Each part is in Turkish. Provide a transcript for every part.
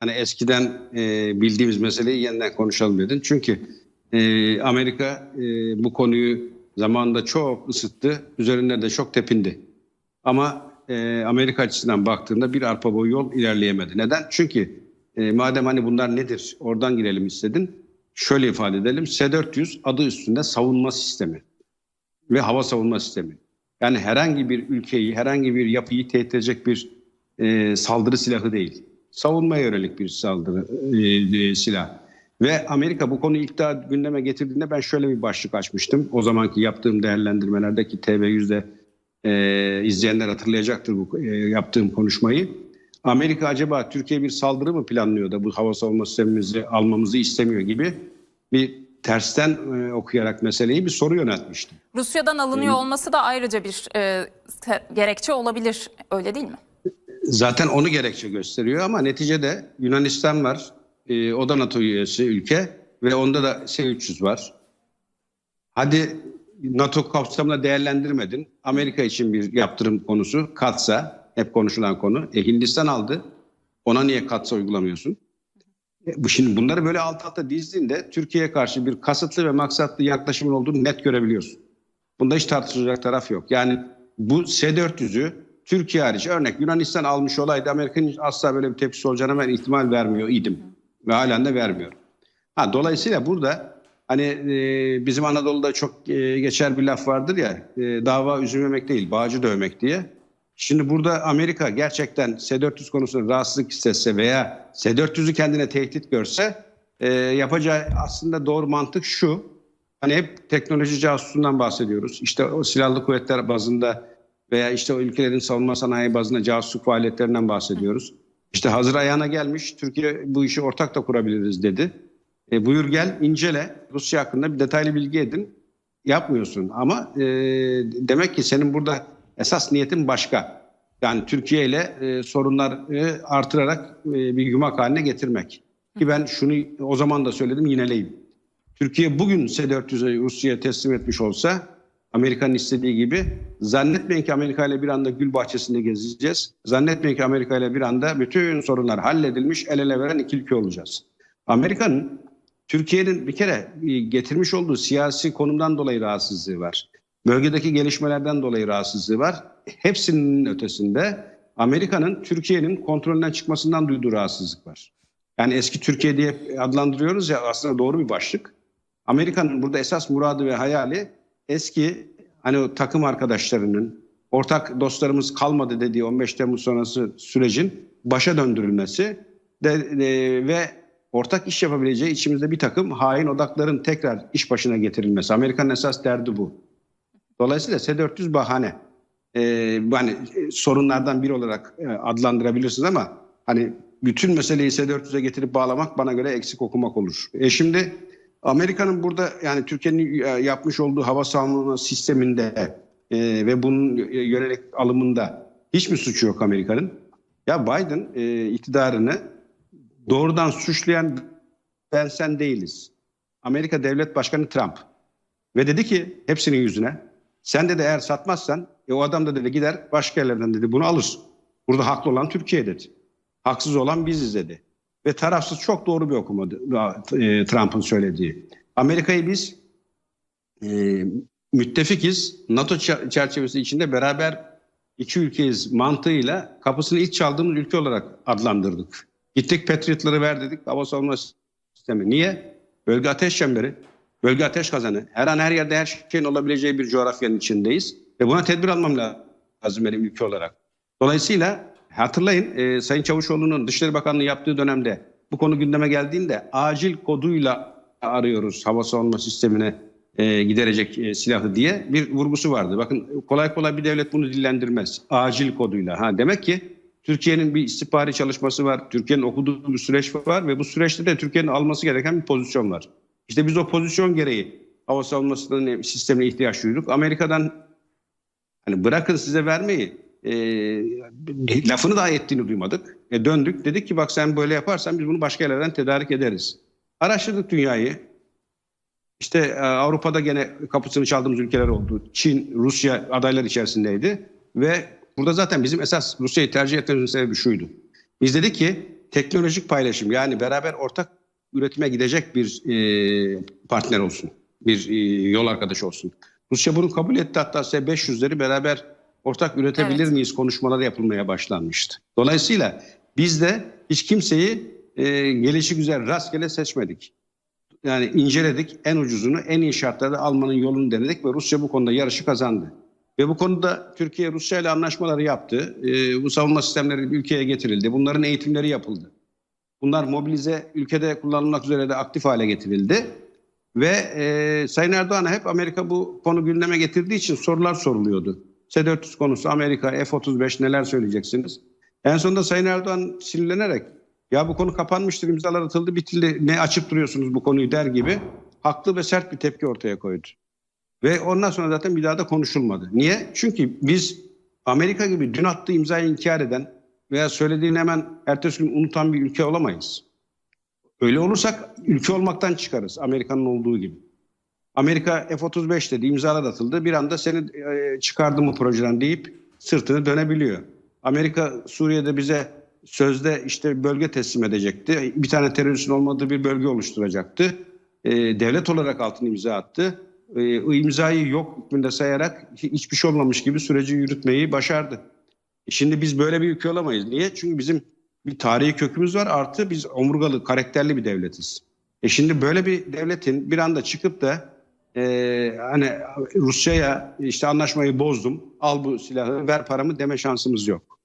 hani eskiden e, bildiğimiz meseleyi yeniden konuşalım dedin. Çünkü e, Amerika e, bu konuyu zamanında çok ısıttı. Üzerinde de çok tepindi. Ama e, Amerika açısından baktığında bir arpa boyu yol ilerleyemedi. Neden? Çünkü e, madem hani bunlar nedir oradan girelim istedin. Şöyle ifade edelim. S-400 adı üstünde savunma sistemi ve hava savunma sistemi. Yani herhangi bir ülkeyi, herhangi bir yapıyı tehdit edecek bir e, saldırı silahı değil. Savunmaya yönelik bir saldırı e, e, silah. Ve Amerika bu konuyu ilk daha gündeme getirdiğinde ben şöyle bir başlık açmıştım. O zamanki yaptığım değerlendirmelerdeki TV100'de e, izleyenler hatırlayacaktır bu e, yaptığım konuşmayı. Amerika acaba Türkiye bir saldırı mı planlıyor da bu hava savunma sistemimizi almamızı istemiyor gibi bir tersten e, okuyarak meseleyi bir soru yöneltmiştim. Rusya'dan alınıyor olması da ayrıca bir e, gerekçe olabilir öyle değil mi? Zaten onu gerekçe gösteriyor ama neticede Yunanistan var. E, o da NATO üyesi ülke ve onda da S-300 var. Hadi NATO kapsamında değerlendirmedin. Amerika için bir yaptırım konusu katsa hep konuşulan konu. E, Hindistan aldı. Ona niye katsa uygulamıyorsun? E, şimdi bunları böyle alt alta dizdiğinde Türkiye'ye karşı bir kasıtlı ve maksatlı yaklaşımın olduğunu net görebiliyorsun. Bunda hiç tartışılacak taraf yok. Yani bu S-400'ü Türkiye hariç örnek Yunanistan almış olaydı Amerika'nın asla böyle bir tepkisi olacağına ben ihtimal vermiyor idim. Ve halen de vermiyorum. Ha, dolayısıyla burada hani e, bizim Anadolu'da çok e, geçer bir laf vardır ya e, dava üzülmemek değil bağcı dövmek diye. Şimdi burada Amerika gerçekten S-400 konusunda rahatsızlık hissetse veya S-400'ü kendine tehdit görse e, yapacağı aslında doğru mantık şu. Hani hep teknoloji casusundan bahsediyoruz. İşte o silahlı kuvvetler bazında veya işte o ülkelerin savunma sanayi bazında casusluk faaliyetlerinden bahsediyoruz. İşte hazır ayağına gelmiş Türkiye bu işi ortak da kurabiliriz dedi. E, buyur gel incele Rusya hakkında bir detaylı bilgi edin. Yapmıyorsun ama e, demek ki senin burada esas niyetin başka. Yani Türkiye ile e, sorunları artırarak e, bir yumak haline getirmek. Ki ben şunu o zaman da söyledim yineleyim. Türkiye bugün S-400'ü Rusya'ya teslim etmiş olsa Amerika'nın istediği gibi zannetmeyin ki Amerika ile bir anda gül bahçesinde gezeceğiz. Zannetmeyin ki Amerika ile bir anda bütün sorunlar halledilmiş el ele veren iki ülke olacağız. Amerika'nın Türkiye'nin bir kere getirmiş olduğu siyasi konumdan dolayı rahatsızlığı var. Bölgedeki gelişmelerden dolayı rahatsızlığı var. Hepsinin ötesinde Amerika'nın Türkiye'nin kontrolünden çıkmasından duyduğu rahatsızlık var. Yani eski Türkiye diye adlandırıyoruz ya aslında doğru bir başlık. Amerika'nın burada esas muradı ve hayali eski hani o takım arkadaşlarının ortak dostlarımız kalmadı dediği 15 Temmuz sonrası sürecin başa döndürülmesi de, de- ve ortak iş yapabileceği içimizde bir takım hain odakların tekrar iş başına getirilmesi. Amerika'nın esas derdi bu. Dolayısıyla S-400 bahane. Ee, yani e, sorunlardan biri olarak e, adlandırabilirsiniz ama hani bütün meseleyi S-400'e getirip bağlamak bana göre eksik okumak olur. E şimdi Amerika'nın burada yani Türkiye'nin e, yapmış olduğu hava savunma sisteminde e, ve bunun yönelik alımında hiç mi suçu yok Amerika'nın? Ya Biden e, iktidarını doğrudan suçlayan ben sen değiliz. Amerika Devlet Başkanı Trump. Ve dedi ki hepsinin yüzüne sen dedi eğer satmazsan e, o adam da dedi gider başka yerlerden dedi bunu alır. Burada haklı olan Türkiye dedi. Haksız olan biziz dedi. Ve tarafsız çok doğru bir okumadı e, Trump'ın söylediği. Amerika'yı biz e, müttefikiz. NATO çer- çerçevesi içinde beraber iki ülkeyiz mantığıyla kapısını ilk çaldığımız ülke olarak adlandırdık. Gittik Patriot'ları ver dedik hava savunma sistemi. Niye? Bölge ateş çemberi, bölge ateş kazanı. Her an her yerde her şeyin olabileceği bir coğrafyanın içindeyiz. Ve buna tedbir almam lazım benim ülke olarak. Dolayısıyla hatırlayın e, Sayın Çavuşoğlu'nun Dışişleri Bakanlığı yaptığı dönemde bu konu gündeme geldiğinde acil koduyla arıyoruz hava savunma sistemine e, giderecek e, silahı diye bir vurgusu vardı. Bakın kolay kolay bir devlet bunu dillendirmez. Acil koduyla. Ha demek ki Türkiye'nin bir istihbari çalışması var. Türkiye'nin okuduğu bir süreç var ve bu süreçte de Türkiye'nin alması gereken bir pozisyon var. İşte biz o pozisyon gereği hava savunmasının sistemine ihtiyaç duyduk. Amerika'dan hani bırakın size vermeyi e, lafını daha ettiğini duymadık. E, döndük dedik ki bak sen böyle yaparsan biz bunu başka yerlerden tedarik ederiz. Araştırdık dünyayı. İşte e, Avrupa'da gene kapısını çaldığımız ülkeler oldu. Çin, Rusya adaylar içerisindeydi. Ve burada zaten bizim esas Rusya'yı tercih etmemizin sebebi şuydu. Biz dedik ki teknolojik paylaşım yani beraber ortak üretime gidecek bir e, partner olsun. Bir e, yol arkadaşı olsun. Rusya bunu kabul etti hatta S-500'leri beraber ortak üretebilir Evet. miyiz konuşmaları yapılmaya başlanmıştı. Dolayısıyla biz de hiç kimseyi e, gelişi güzel rastgele seçmedik. Yani inceledik en ucuzunu en iyi şartlarda almanın yolunu denedik ve Rusya bu konuda yarışı kazandı. Ve bu konuda Türkiye Rusya ile anlaşmaları yaptı. E, bu savunma sistemleri ülkeye getirildi. Bunların eğitimleri yapıldı. Bunlar mobilize ülkede kullanılmak üzere de aktif hale getirildi. Ve e, Sayın Erdoğan'a hep Amerika bu konu gündeme getirdiği için sorular soruluyordu. S-400 konusu Amerika, F-35 neler söyleyeceksiniz? En sonunda Sayın Erdoğan sinirlenerek ya bu konu kapanmıştır, imzalar atıldı, bitildi, ne açıp duruyorsunuz bu konuyu der gibi haklı ve sert bir tepki ortaya koydu. Ve ondan sonra zaten bir daha da konuşulmadı. Niye? Çünkü biz Amerika gibi dün attığı imzayı inkar eden veya söylediğini hemen ertesi gün unutan bir ülke olamayız. Öyle olursak ülke olmaktan çıkarız Amerika'nın olduğu gibi. Amerika F-35 dedi imzalar atıldı bir anda seni e, çıkardı mı projeden deyip sırtını dönebiliyor. Amerika Suriye'de bize sözde işte bölge teslim edecekti. Bir tane teröristin olmadığı bir bölge oluşturacaktı. E, devlet olarak altını imza attı. E, imzayı yok hükmünde sayarak hiçbir şey olmamış gibi süreci yürütmeyi başardı. Şimdi biz böyle bir ülke olamayız. Niye? Çünkü bizim bir tarihi kökümüz var artı biz omurgalı, karakterli bir devletiz. E şimdi böyle bir devletin bir anda çıkıp da e, hani Rusya'ya işte anlaşmayı bozdum, al bu silahı, ver paramı deme şansımız yok.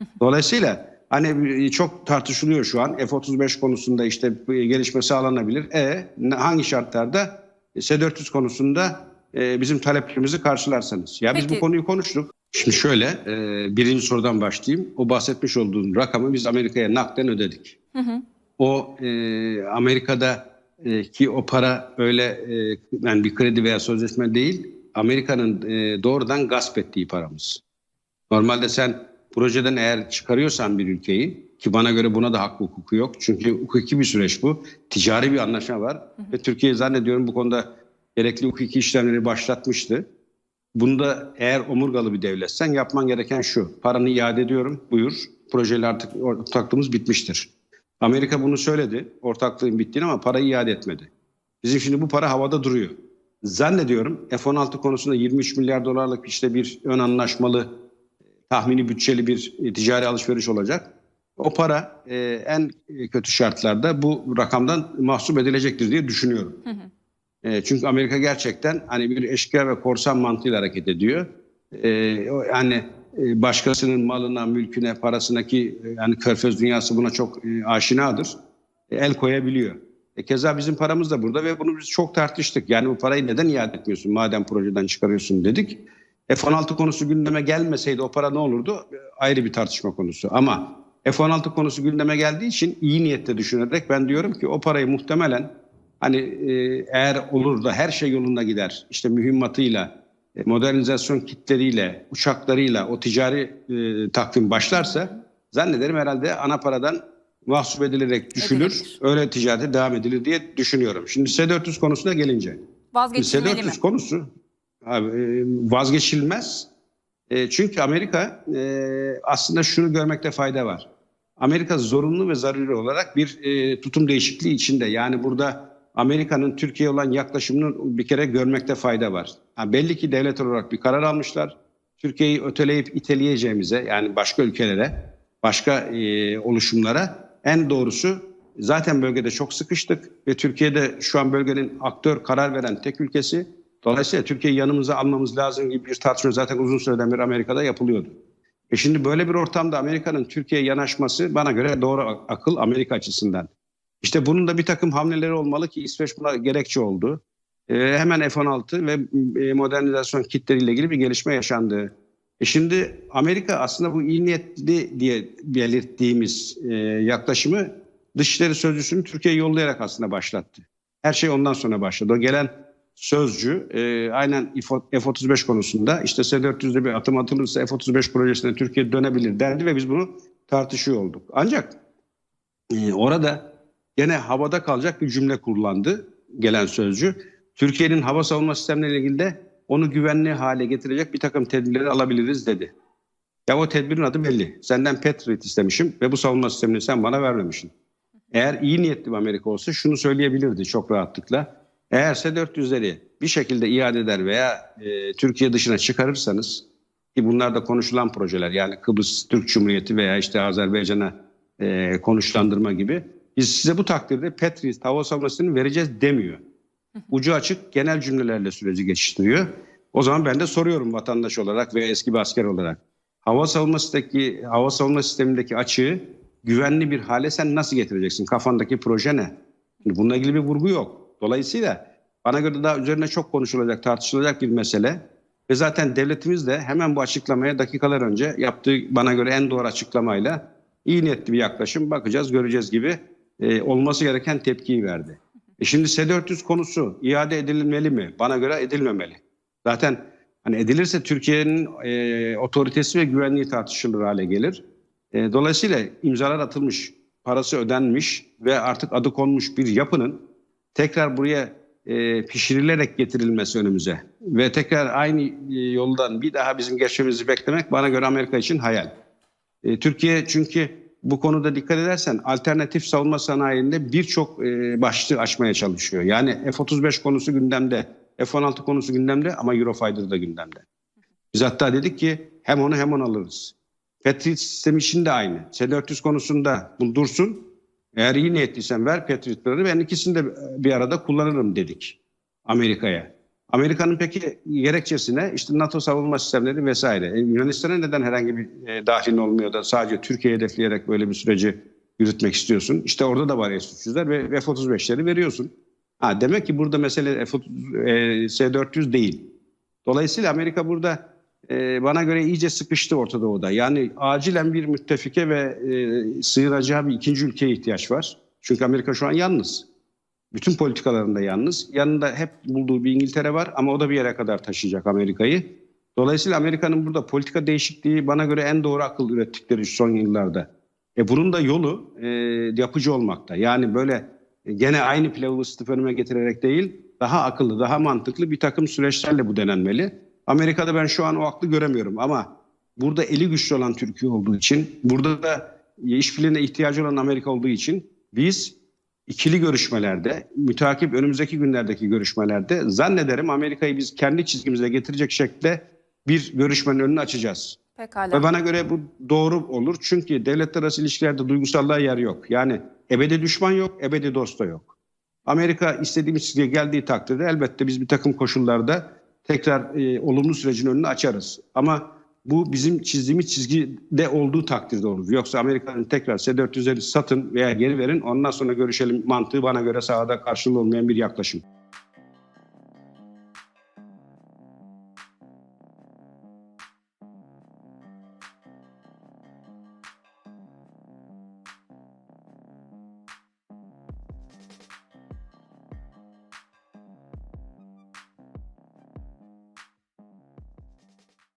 Dolayısıyla hani çok tartışılıyor şu an F-35 konusunda işte gelişme sağlanabilir. E hangi şartlarda S-400 konusunda e, bizim taleplerimizi karşılarsanız. Ya biz Peki. bu konuyu konuştuk. Şimdi şöyle e, birinci sorudan başlayayım. O bahsetmiş olduğum rakamı biz Amerika'ya nakden ödedik. O e, Amerika'da e, ki o para öyle e, yani bir kredi veya sözleşme değil. Amerika'nın e, doğrudan gasp ettiği paramız. Normalde sen projeden eğer çıkarıyorsan bir ülkeyi ki bana göre buna da hakkı hukuku yok. Çünkü hukuki bir süreç bu. Ticari bir anlaşma var. Ve Türkiye zannediyorum bu konuda gerekli hukuki işlemleri başlatmıştı. Bunda eğer omurgalı bir devletsen yapman gereken şu. Paranı iade ediyorum buyur. Projeyle artık ortaklığımız bitmiştir. Amerika bunu söyledi. Ortaklığın bittiğini ama parayı iade etmedi. Bizim şimdi bu para havada duruyor. Zannediyorum F-16 konusunda 23 milyar dolarlık işte bir ön anlaşmalı tahmini bütçeli bir e, ticari alışveriş olacak. O para e, en kötü şartlarda bu rakamdan mahsup edilecektir diye düşünüyorum. E, çünkü Amerika gerçekten hani bir eşkıya ve korsan mantığıyla hareket ediyor. E, yani e, başkasının malına, mülküne, parasına ki e, yani körfez dünyası buna çok e, aşinadır. E, el koyabiliyor. E, keza bizim paramız da burada ve bunu biz çok tartıştık. Yani bu parayı neden iade etmiyorsun madem projeden çıkarıyorsun dedik. F-16 konusu gündeme gelmeseydi o para ne olurdu? E, Ayrı bir tartışma konusu. Ama F-16 konusu gündeme geldiği için iyi niyetle düşünerek ben diyorum ki o parayı muhtemelen hani e, eğer olur da her şey yolunda gider. işte mühimmatıyla, e, modernizasyon kitleriyle, uçaklarıyla o ticari e, takvim başlarsa zannederim herhalde ana paradan mahsup edilerek düşülür. Edilebilir. Öyle ticarete devam edilir diye düşünüyorum. Şimdi S-400 konusuna gelince. Vazgeçilmeli mi? S-400 konusu abi, e, vazgeçilmez. E, çünkü Amerika e, aslında şunu görmekte fayda var. Amerika zorunlu ve zaruri olarak bir e, tutum değişikliği içinde. Yani burada Amerika'nın Türkiye'ye olan yaklaşımını bir kere görmekte fayda var. Ha, belli ki devlet olarak bir karar almışlar. Türkiye'yi öteleyip iteleyeceğimize yani başka ülkelere, başka e, oluşumlara en doğrusu zaten bölgede çok sıkıştık ve Türkiye'de şu an bölgenin aktör karar veren tek ülkesi. Dolayısıyla Türkiye'yi yanımıza almamız lazım gibi bir tartışma zaten uzun süreden beri Amerika'da yapılıyordu. E şimdi böyle bir ortamda Amerika'nın Türkiye'ye yanaşması bana göre doğru akıl Amerika açısından. İşte bunun da bir takım hamleleri olmalı ki İsveç buna gerekçe oldu. E, hemen F-16 ve modernizasyon kitleriyle ilgili bir gelişme yaşandı. E şimdi Amerika aslında bu iyi niyetli diye belirttiğimiz e, yaklaşımı Dışişleri Sözcüsü'nü Türkiye'ye yollayarak aslında başlattı. Her şey ondan sonra başladı. O gelen sözcü e, aynen F-35 konusunda işte S-400'de bir atım atılırsa F-35 projesine Türkiye dönebilir derdi ve biz bunu tartışıyor olduk. Ancak e, orada gene havada kalacak bir cümle kullandı gelen sözcü. Türkiye'nin hava savunma sistemleriyle ilgili de onu güvenli hale getirecek bir takım tedbirleri alabiliriz dedi. Ya o tedbirin adı belli. Senden Patriot istemişim ve bu savunma sistemini sen bana vermemişsin. Eğer iyi niyetli bir Amerika olsa şunu söyleyebilirdi çok rahatlıkla. Eğer S-400'leri bir şekilde iade eder veya e, Türkiye dışına çıkarırsanız ki bunlar da konuşulan projeler yani Kıbrıs Türk Cumhuriyeti veya işte Azerbaycan'a e, konuşlandırma gibi biz size bu takdirde Patriot hava savunmasını vereceğiz demiyor. Ucu açık genel cümlelerle süreci geçiştiriyor. O zaman ben de soruyorum vatandaş olarak ve eski bir asker olarak. Hava savunmasındaki hava savunma sistemindeki açığı güvenli bir hale sen nasıl getireceksin? Kafandaki proje ne? Şimdi bununla ilgili bir vurgu yok. Dolayısıyla bana göre daha üzerine çok konuşulacak, tartışılacak bir mesele. Ve zaten devletimiz de hemen bu açıklamaya dakikalar önce yaptığı bana göre en doğru açıklamayla iyi niyetli bir yaklaşım bakacağız, göreceğiz gibi e, olması gereken tepkiyi verdi. E şimdi S-400 konusu iade edilmeli mi? Bana göre edilmemeli. Zaten hani edilirse Türkiye'nin e, otoritesi ve güvenliği tartışılır hale gelir. E, dolayısıyla imzalar atılmış, parası ödenmiş ve artık adı konmuş bir yapının tekrar buraya e, pişirilerek getirilmesi önümüze ve tekrar aynı e, yoldan bir daha bizim geçmemizi beklemek bana göre Amerika için hayal. E, Türkiye çünkü bu konuda dikkat edersen alternatif savunma sanayinde birçok e, başlığı açmaya çalışıyor. Yani F-35 konusu gündemde, F-16 konusu gündemde ama Eurofighter da gündemde. Biz hatta dedik ki hem onu hem onu alırız. Patriot sistemi için de aynı. S-400 konusunda bu dursun. Eğer iyi niyetliysen ver Patriot'ları ben ikisini de bir arada kullanırım dedik Amerika'ya. Amerika'nın peki gerekçesine işte NATO savunma sistemleri vesaire. E, Yunanistan'a neden herhangi bir e, dahilin olmuyor da sadece Türkiye'yi hedefleyerek böyle bir süreci yürütmek istiyorsun? İşte orada da var S-300'ler ve F-35'leri veriyorsun. Ha, demek ki burada mesele F-30, e, S-400 değil. Dolayısıyla Amerika burada e, bana göre iyice sıkıştı Orta Doğu'da. Yani acilen bir müttefike ve e, sığınacağı bir ikinci ülkeye ihtiyaç var. Çünkü Amerika şu an yalnız. Bütün politikalarında yalnız. Yanında hep bulduğu bir İngiltere var ama o da bir yere kadar taşıyacak Amerika'yı. Dolayısıyla Amerika'nın burada politika değişikliği bana göre en doğru akıl ürettikleri son yıllarda. E bunun da yolu e, yapıcı olmakta. Yani böyle e, gene aynı pilavı ısıtıp önüme getirerek değil, daha akıllı, daha mantıklı bir takım süreçlerle bu denenmeli. Amerika'da ben şu an o aklı göremiyorum ama burada eli güçlü olan Türkiye olduğu için, burada da işbirliğine ihtiyacı olan Amerika olduğu için biz ikili görüşmelerde, mütakip önümüzdeki günlerdeki görüşmelerde zannederim Amerika'yı biz kendi çizgimize getirecek şekilde bir görüşmenin önünü açacağız. Pekala. Ve bana göre bu doğru olur. Çünkü devletler arası ilişkilerde duygusallığa yer yok. Yani ebedi düşman yok, ebedi dost da yok. Amerika istediğimiz çizgiye geldiği takdirde elbette biz bir takım koşullarda tekrar e, olumlu sürecin önünü açarız. Ama bu bizim çizdiğimiz çizgide olduğu takdirde olur. Yoksa Amerika'nın tekrar S-400'leri satın veya geri verin ondan sonra görüşelim mantığı bana göre sahada karşılığı olmayan bir yaklaşım.